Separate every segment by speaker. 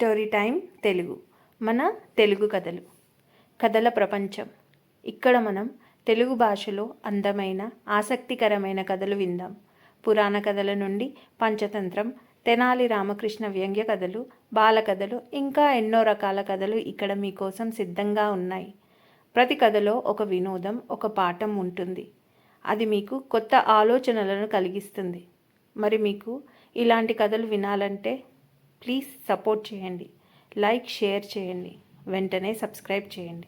Speaker 1: Story time Telugu. మన తెలుగు కథలు. కథల ప్రపంచం. ఇక్కడ మనం తెలుగు భాషలో అందమైన ఆసక్తికరమైన కథలు విందాం. పురాణ కథల నుండి పంచతంత్రం తెనాలి రామకృష్ణ వ్యంగ్య కథలు బాలకథలు ఇంకా ఎన్నో రకాల కథలు ఇక్కడ మీకోసం సిద్ధంగా ఉన్నాయి. ప్రతి కథలో ఒక వినోదం ఒక పాఠం ఉంటుంది. అది మీకు కొత్త ఆలోచనలను కలిగిస్తుంది. మరి మీకు ఇలాంటి కథలు వినాలంటే ప్లీజ్ సపోర్ట్ చేయండి. లైక్ షేర్ చేయండి. వెంటనే సబ్స్క్రైబ్ చేయండి.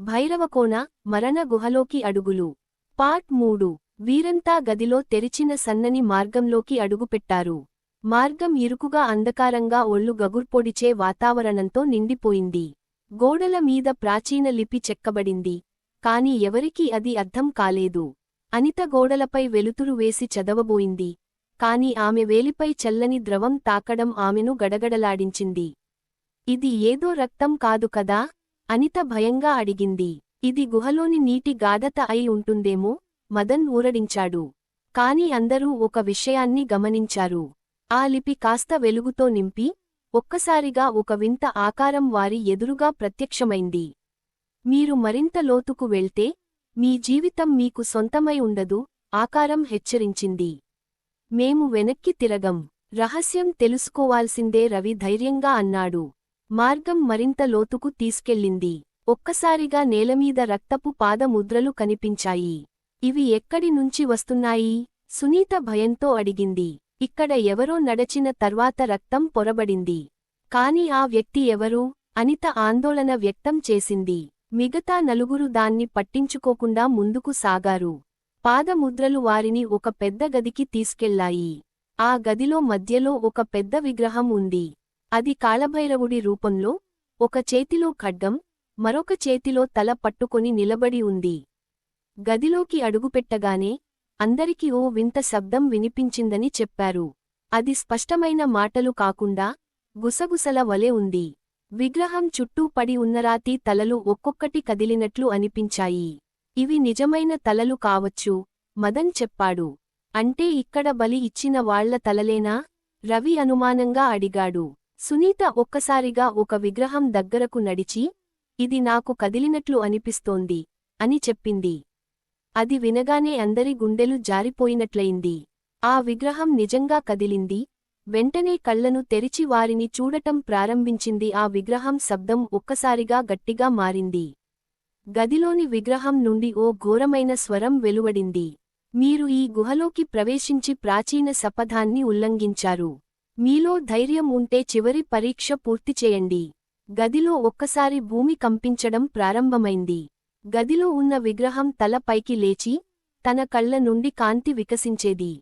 Speaker 2: భైరవకోన మరణ గుహలోకి అడుగులు. పార్ట్ మూడు. వీరంతా గదిలో తెరిచిన సన్నని మార్గంలోకి అడుగుపెట్టారు. మార్గం ఇరుకుగా అంధకారంగా ఒళ్ళు గగుర్పొడిచే వాతావరణంతో నిండిపోయింది. గోడల మీద ప్రాచీన లిపి చెక్కబడింది. కాని ఎవరికీ అది అర్థం కాలేదు. అనిత గోడలపై వెలుతురు వేసి చదవబోయింది. కాని ఆమె వేలిపై చల్లని ద్రవం తాకడం ఆమెను గడగడలాడించింది. ఇది ఏదో రక్తం కాదు కదా? అనిత భయంగా అడిగింది. ఇది గుహలోని నీటి గాఢత అయి ఉంటుందేమో? మదన్ ఊరడించాడు. కాని అందరూ ఒక విషయాన్ని గమనించారు. ఆ లిపి కాస్త వెలుగుతో నింపి ఒక్కసారిగా ఒక వింత ఆకారం వారి ఎదురుగా ప్రత్యక్షమైంది. మీరు మరింత లోతుకు వెళ్తే మీ జీవితం మీకు సొంతమై ఉండదు ఆకారం హెచ్చరించింది. మేము వెనక్కి తిరగం. రహస్యం తెలుసుకోవాల్సిందే రవి ధైర్యంగా అన్నాడు. మార్గం మరింత లోతుకు తీసుకెళ్ళింది. ఒక్కసారిగా నేలమీద రక్తపు పాదముద్రలు కనిపించాయి. ఇవి ఎక్కడి నుంచి వస్తున్నాయి? సునీత భయంతో అడిగింది. ఇక్కడ ఎవరో నడచిన తర్వాత రక్తం పొరబడింది. కాని ఆ వ్యక్తి ఎవరు? అనిత ఆందోళన వ్యక్తం చేసింది. మిగతా నలుగురు దాన్ని పట్టించుకోకుండా ముందుకు సాగారు. పాదముద్రలు వారిని ఒక పెద్ద గదికి తీసుకెళ్ళాయి. ఆ గదిలో మధ్యలో ఒక పెద్ద విగ్రహం ఉంది. అది కాళభైరవుడి రూపంలో ఒక చేతిలో ఖడ్గం మరొక చేతిలో తల పట్టుకొని నిలబడి ఉంది. గదిలోకి అడుగుపెట్టగానే అందరికి ఓ వింత శబ్దం వినిపించిందని చెప్పారు. అది స్పష్టమైన మాటలు కాకుండా గుసగుసల వలె ఉంది. విగ్రహం చుట్టూ పడి ఉన్నరాతి తలలు ఒక్కొక్కటి కదిలినట్లు అనిపించాయి. ఇవి నిజమైన తలలు కావచ్చు మదన్ చెప్పాడు. అంటే ఇక్కడ బలి ఇచ్చిన వాళ్ళ తలలేనా? రవి అనుమానంగా అడిగాడు. సునీత ఒక్కసారిగా ఒక విగ్రహం దగ్గరకు నడిచి ఇది నాకు కదిలినట్లు అనిపిస్తోంది అని చెప్పింది. అది వినగానే అందరి గుండెలు జారిపోయినట్లయింది. ఆ విగ్రహం నిజంగా కదిలింది వెంటనే కళ్ళను తెరిచి వారిని చూడటం ప్రారంభించింది. ఆ విగ్రహం శబ్దం ఒక్కసారిగా గట్టిగా మారింది. గదిలోని విగ్రహం నుండి ఓ ఘోరమైన స్వరం వెలువడింది. మీరు ఈ గుహలోకి ప్రవేశించి ప్రాచీన శపథాన్ని ఉల్లంఘించారు. మీలో ధైర్యం ఉంటే చివరి పరీక్ష పూర్తి చేయండి. గదిలో ఒక్కసారి భూమి కంపించడం ప్రారంభమైంది. గదిలో ఉన్న విగ్రహం తల పైకి లేచి తన కళ్ళ నుండి కాంతి వికసించేది.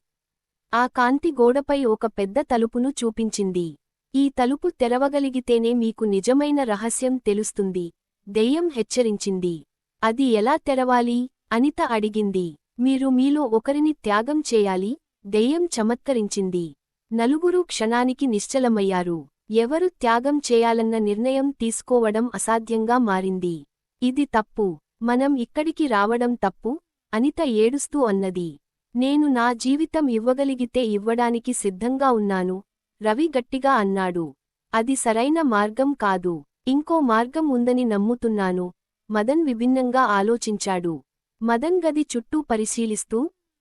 Speaker 2: ఆ కాంతి గోడపై ఒక పెద్ద తలుపును చూపించింది. ఈ తలుపు తెరవగలిగితేనే మీకు నిజమైన రహస్యం తెలుస్తుంది. దెయ్యం హెచ్చరించింది. అది ఎలా తెరవాలి? అనిత అడిగింది. మీరు మీలో ఒకరిని త్యాగం చేయాలి? దెయ్యం చమత్కరించింది. నలుగురు క్షణానికి నిశ్చలమయ్యారు. ఎవరు త్యాగం చేయాలన్న నిర్ణయం తీసుకోవడం అసాధ్యంగా మారింది. ఇది తప్పు. మనం ఇక్కడికి రావడం తప్పు? అనిత ఏడుస్తూ అన్నది. నేను నా జీవితం ఇవ్వగలిగితే ఇవ్వడానికి సిద్ధంగా ఉన్నాను రవి గట్టిగా అన్నాడు. అది సరైన మార్గం కాదు. ఇంకో మార్గం ఉందని నమ్ముతున్నాను. మదన్ విభిన్నంగా ఆలోచించాడు. మదన్ గది చుట్టూ పరిశీలిస్తూ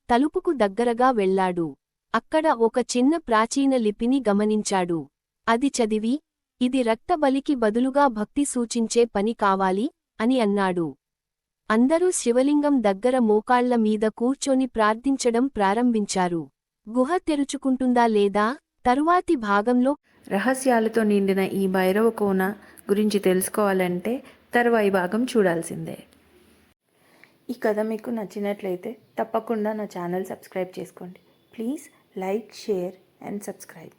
Speaker 2: తలుపుకు దగ్గరగా వెళ్ళాడు అక్కడ ఒక చిన్న ప్రాచీన లిపిని గమనించాడు. అది చదివి ఇది రక్తబలికి బదులుగా భక్తి సూచించే పని కావాలి అని అన్నాడు. అందరూ శివలింగం దగ్గర మోకాళ్ళ మీద కూర్చొని ప్రార్థించడం ప్రారంభించారు. గుహ తెరుచుకుంటుందా లేదా? తరువాతి భాగంలో
Speaker 1: రహస్యాలతో నిండిన ఈ భైరవ కోన గురించి తెలుసుకోవాలంటే తరువాయి భాగం చూడాల్సిందే. ఈ కథ మీకు నచ్చినట్లయితే తప్పకుండా నా ఛానల్ సబ్స్క్రైబ్ చేసుకోండి. Please like share and subscribe.